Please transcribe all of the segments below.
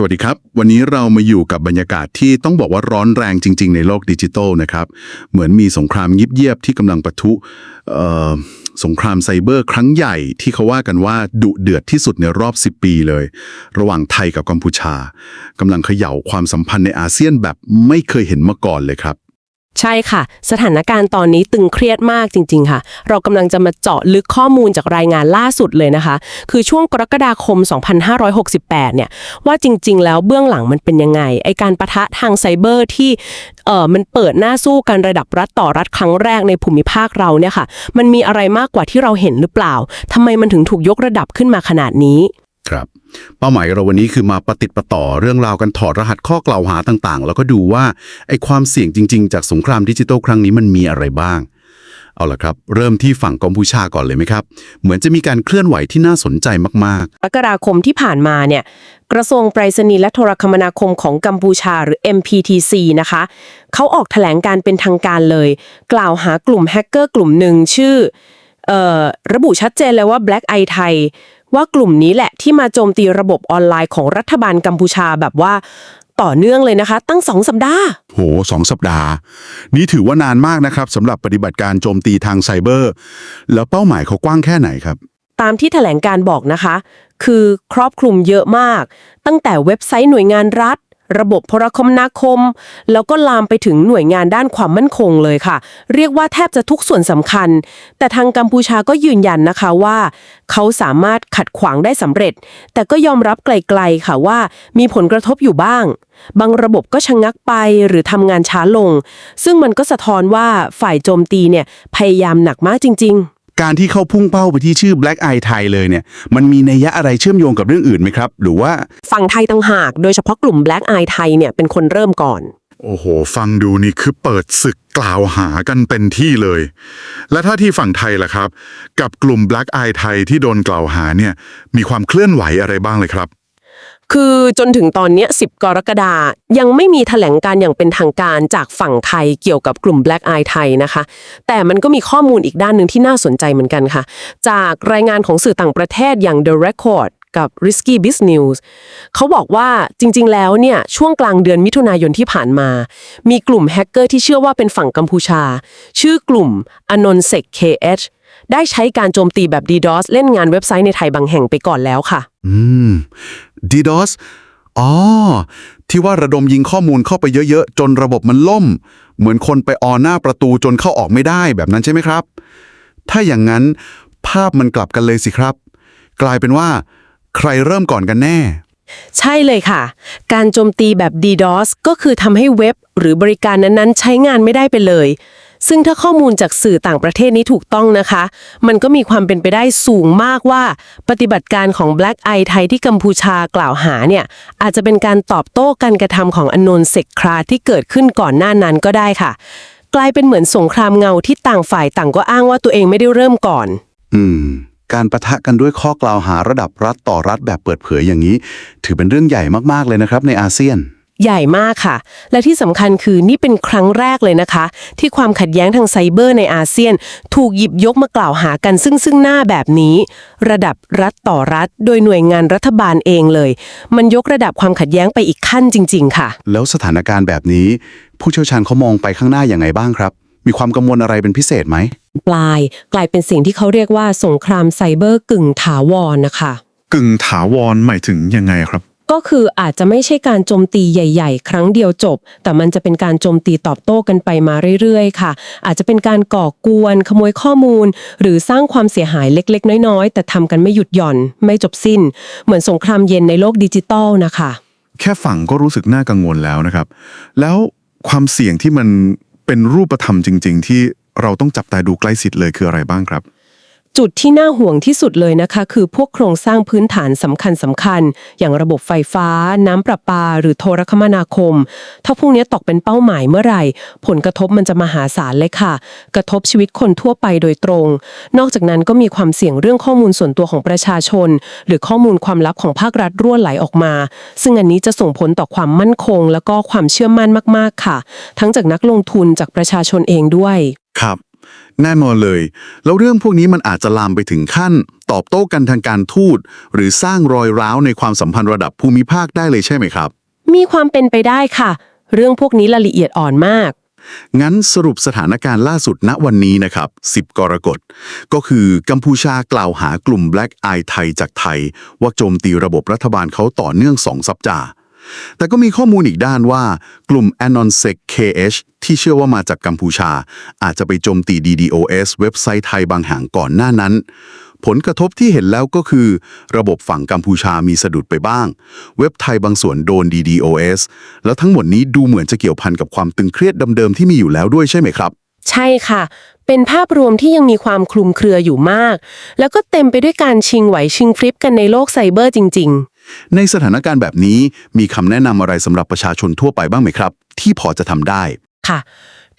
สวัสดีครับ วันนี้เรามาอยู่กับบรรยากาศที่ต้องบอกว่าร้อนแรงจริง ๆ ในโลกดิจิทัลนะครับ เหมือนมีสงครามยิบเยียบที่กำลังปะทุสงครามไซเบอร์ครั้งใหญ่ที่เขาว่ากันว่าดุเดือดที่สุดในรอบ 10 ปีเลย ระหว่างไทยกับกัมพูชากำลังเขย่าความสัมพันธ์ในอาเซียนแบบไม่เคยเห็นมาก่อนเลยครับ ใช่ค่ะ สถานการณ์ตอนนี้ตึงเครียดมากจริง ๆ ค่ะ เรากำลังจะมาเจาะลึกข้อมูลจากรายงานล่าสุดเลยนะคะ คือช่วงกรกฎาคม 2568 เนี่ย ว่าจริง ๆ แล้วเบื้องหลังมันเป็นยังไง ไอการประทะทางไซเบอร์ที่เออมันเปิดหน้าสู้กันระดับรัฐต่อรัฐครั้งแรกในภูมิภาคเราเนี่ยค่ะ มันมีอะไรมากกว่าที่เราเห็นหรือเปล่าทำไมมันถึงถูกยกระดับขึ้นมาขนาดนี้ ครับ เป้าหมายเราวันนี้คือมาประติดประต่อเรื่องราวกันถอดรหัสข้อกล่าวหาต่างๆ แล้วก็ดูว่าไอ้ความเสี่ยงจริง ๆ จากสงครามดิจิทัลครั้งนี้มันมีอะไรบ้าง เอาล่ะครับ เริ่มที่ฝั่งกัมพูชาก่อนเลยไหมครับ เหมือนจะมีการเคลื่อนไหวที่น่าสนใจมากกรกฎาคมที่ผ่านมาเนี่ยกระทรวงไปรษณีย์และโทรคมนาคมของกัมพูชาหรือ MPTC นะคะ เขาออกแถลงการเป็นทางการเลย กล่าวหากลุ่มแฮกเกอร์กลุ่มหนึ่งชื่อออระบุชัดเจนเลยว่า Black Eye ไทย ว่ากลุ่มนี้แหละที่มาโจมตีระบบออนไลน์ของรัฐบาลกัมพูชาแบบว่าต่อเนื่องเลยนะคะ ตั้งสองสัปดาห์ๆโหสองสัปดาห์ นี่ถือว่านานมากนะครับสำหรับปฏิบัติการโจมตีทางไซเบอร์ แล้วเป้าหมายเขากว้างแค่ไหนครับ ตามที่แถลงการบอกนะคะ คือครอบคลุมเยอะมาก ตั้งแต่เว็บไซต์หน่วยงานรัฐ ระบบโทรคมนาคม แล้วก็ลามไปถึงหน่วยงานด้านความมั่นคงเลยค่ะ เรียกว่าแทบจะทุกส่วนสำคัญ แต่ทางกัมพูชาก็ยืนยันนะคะว่า เขาสามารถขัดขวางได้สำเร็จ แต่ก็ยอมรับไกลๆค่ะว่า มีผลกระทบอยู่บ้าง บางระบบก็ชะงงักไปหรือทำงานช้าลง ซึ่งมันก็สะท้อนว่าฝ่ายโจมตีเนี่ยพยายามหนักมากจริง ๆ การที่เขาพุ่งเป้าไปที่ชื่อ Black Eye ไทยเลยเนี่ย มันมีนัยยะอะไรเชื่อมโยงกับเรื่องอื่นไหมครับ หรือว่า ฝั่งไทยต่างหาก โดยเฉพาะกลุ่ม Black Eye ไทยเนี่ยเป็นคนเริ่มก่อน โอ้โห ฟังดูนี่คือเปิดศึกกล่าวหากันเป็นที่เลย และถ้าที่ฝั่งไทยล่ะครับ กับกลุ่ม Black Eye ไทยที่โดนกล่าวหาเนี่ยมีความเคลื่อนไหวอะไรบ้างเลยครับ คือจนถึงตอนเนี้ย10 กรกฎายังไม่มีแถลงการอย่างเป็นทางการจากฝั่งไทยเกี่ยวกับกลุ่ม Black Eye ไทยนะคะ แต่มันก็มีข้อมูลอีกด้านหนึ่งที่น่าสนใจเหมือนกันค่ะ จากรายงานของสื่อต่างประเทศอย่าง The Record กับ Risky Biz News เขาบอกว่าจริง ๆ แล้วเนี่ยช่วงกลางเดือนมิถุนายนที่ผ่านมา มีกลุ่มแฮกเกอร์ที่เชื่อว่าเป็นฝั่งกัมพูชา ชื่อกลุ่ม Anon Sec KH ได้ใช้การโจมตีแบบ DDoS เล่นงานเว็บไซต์ในไทยบางแห่งไปก่อนแล้วค่ะ อืม DDoS อ๋อ ที่ว่าระดมยิงข้อมูลเข้าไปเยอะๆ จนระบบมันล่ม เหมือนคนไปออหน้าประตูจนเข้าออกไม่ได้แบบนั้นใช่ไหมครับ ถ้าอย่างนั้นภาพมันกลับกันเลยสิครับ กลายเป็นว่า ใครเริ่มก่อนกันแน่ ใช่เลยค่ะ การโจมตีแบบ DDoS ก็คือทำให้เว็บหรือบริการนั้นๆ ใช้งานไม่ได้ไปเลย ซึ่งถ้าข้อมูลจากสื่อต่างประเทศนี้ถูกต้องนะคะ มันก็มีความเป็นไปได้สูงมากว่า ปฏิบัติการของ Black Eye ไทยที่กัมพูชากล่าวหาเนี่ย อาจจะเป็นการตอบโต้การกระทำของอนนเซกคราที่เกิดขึ้นก่อนหน้านั้นก็ได้ค่ะ กลายเป็นเหมือนสงครามเงาที่ต่างฝ่ายต่างก็อ้างว่าตัวเองไม่ได้เริ่มก่อน อืม การประทะกันด้วยข้อกล่าวหาระดับรัฐต่อรัฐแบบเปิดเผยอย่างนี้ ถือเป็นเรื่องใหญ่มากๆเลยนะครับในอาเซียน ใหญ่มากค่ะ และที่สำคัญคือนี่เป็นครั้งแรกเลยนะคะ ที่ความขัดแย้งทางไซเบอร์ในอาเซียน ถูกหยิบยกมากล่าวหากันซึ่งซึ่งหน้าแบบนี้ ระดับรัฐต่อรัฐ โดยหน่วยงานรัฐบาลเองเลย มันยกระดับความขัดแย้งไปอีกขั้นจริง ๆ ค่ะ แล้วสถานการณ์แบบนี้ ผู้เชี่ยวชาญเขามองไปข้างหน้าอย่างไงบ้างครับ มีความกังวลอะไรเป็นพิเศษไหม ปลายกลายเป็นสิ่งที่เขาเรียกว่าสงครามไซเบอร์กึ่งถาวรนะคะ กึ่งถาวรหมายถึงยังไงครับ ก็คืออาจจะไม่ใช่การโจมตีใหญ่ ๆ ครั้งเดียวจบ แต่มันจะเป็นการโจมตีตอบโต้กันไปมาเรื่อยๆ ค่ะ อาจจะเป็นการก่อกวน ขโมยข้อมูล หรือสร้างความเสียหายเล็กๆ น้อยๆ แต่ทำกันไม่หยุดหย่อน ไม่จบสิ้น เหมือนสงครามเย็นในโลกดิจิตอลนะคะ แค่ฟังก็รู้สึกน่ากังวลแล้วนะครับ แล้วความเสี่ยงที่มัน เป็นรูปธรรมจริง ๆ ที่เราต้องจับตาดูใกล้ชิดเลยคืออะไรบ้างครับ จุดที่น่าห่วงที่สุดเลยนะคะ คือพวกโครงสร้างพื้นฐานสำคัญสำคัญ อย่างระบบไฟฟ้า น้ำประปา หรือโทรคมนาคม ถ้าพวกนี้ตกเป็นเป้าหมายเมื่อไหร่ ผลกระทบมันจะมหาศาลเลยค่ะ กระทบชีวิตคนทั่วไปโดยตรง นอกจากนั้นก็มีความเสี่ยงเรื่องข้อมูลส่วนตัวของประชาชน หรือข้อมูลความลับของภาครัฐรั่วไหลออกมา ซึ่งอันนี้จะส่งผลต่อความมั่นคง แล้วก็ความเชื่อมั่นมาก ๆ ค่ะ ทั้งจากนักลงทุนจากประชาชนเองด้วย ครับ แน่นอนเลย แล้วเรื่องพวกนี้มันอาจจะลามไปถึงขั้น ตอบโต้กันทางการทูต หรือสร้างรอยร้าวในความสัมพันธ์ระดับภูมิภาคได้เลยใช่ไหมครับ มีความเป็นไปได้ค่ะ เรื่องพวกนี้รายละเอียดอ่อนมาก งั้นสรุปสถานการณ์ล่าสุดณวันนี้นะครับ 10 กรกฎ ก็คือกัมพูชากล่าวหากลุ่ม Black Eye ไทยจากไทย ว่าโจมตีระบบรัฐบาลเขาต่อเนื่อง2สัปดาห์ แต่ก็มีข้อมูลอีกด้านว่ากลุ่ม Anonsec KH ที่เชื่อว่ามาจากกัมพูชา อาจจะไปโจมตี DDoS เว็บไซต์ไทยบางแห่งก่อนหน้านั้น ผลกระทบที่เห็นแล้วก็คือ ระบบฝั่งกัมพูชามีสะดุดไปบ้าง เว็บไทยบางส่วนโดน DDoS แล้วทั้งหมดนี้ดูเหมือนจะเกี่ยวพันกับความตึงเครียดเดิมๆที่มีอยู่แล้วด้วยใช่ไหมครับ ใช่ค่ะ เป็นภาพรวมที่ยังมีความคลุมเครืออยู่มาก แล้วก็เต็มไปด้วยการชิงไหวชิงฟลิปกันในโลกไซเบอร์จริง ๆ ในสถานการณ์แบบนี้มีคำแนะนำอะไรสำหรับประชาชนทั่วไปบ้างไหมครับ ที่พอจะทำได้ค่ะ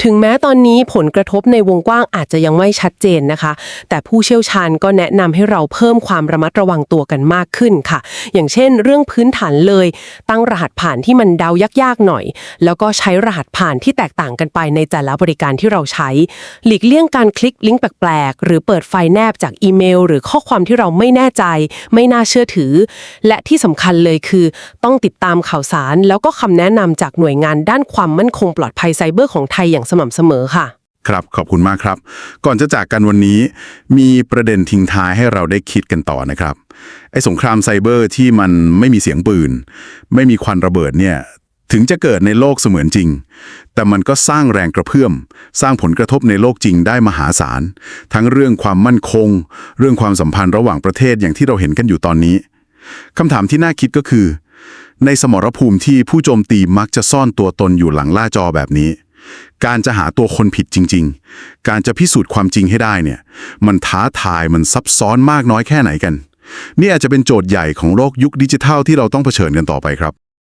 ถึงแม้ตอนนี้ผลกระทบในวงกว้างอาจจะยังไม่ชัดเจนนะคะ แต่ผู้เชี่ยวชาญก็แนะนำให้เราเพิ่มความระมัดระวังตัวกันมากขึ้นค่ะ อย่างเช่น เรื่องพื้นฐานเลย ตั้งรหัสผ่านที่มันเดายากๆหน่อย แล้วก็ใช้รหัสผ่านที่แตกต่างกันไปในแต่ละบริการที่เราใช้ หลีกเลี่ยงการคลิกลิงก์แปลกๆ หรือเปิดไฟแนบจากอีเมล หรือข้อความที่เราไม่แน่ใจ ไม่น่าเชื่อถือ และที่สำคัญเลยคือ ต้องติดตามข่าวสาร แล้วก็คำแนะนำจากหน่วยงานด้านความมั่นคงปลอดภัยไซเบอร์ของไทยอย่างสม่ำเสมอค่ะ ครับขอบคุณมากครับ ก่อนจะจากกันวันนี้ มีประเด็นทิ้งท้ายให้เราได้คิดกันต่อนะครับ ไอ้สงครามไซเบอร์ที่มันไม่มีเสียงปืน ไม่มีควันระเบิดเนี่ย ถึงจะเกิดในโลกเสมือนจริง แต่มันก็สร้างแรงกระเพื่อม สร้างผลกระทบในโลกจริงได้มหาศาล ทั้งเรื่องความมั่นคง เรื่องความสัมพันธ์ระหว่างประเทศอย่างที่เราเห็นกันอยู่ตอนนี้คำถามที่น่าคิดก็คือ ในสมรภูมิที่ผู้โจมตีมักจะซ่อนตัวตนอยู่หลังล่าจอแบบนี้ การจะหาตัวคนผิดจริง ๆ การจะพิสูจน์ความจริงให้ได้เนี่ย มันท้าทายมันซับซ้อนมากน้อยแค่ไหนกัน นี่อาจจะเป็นโจทย์ใหญ่ของโลกยุคดิจิทัลที่เราต้องเผชิญกันต่อไปครับ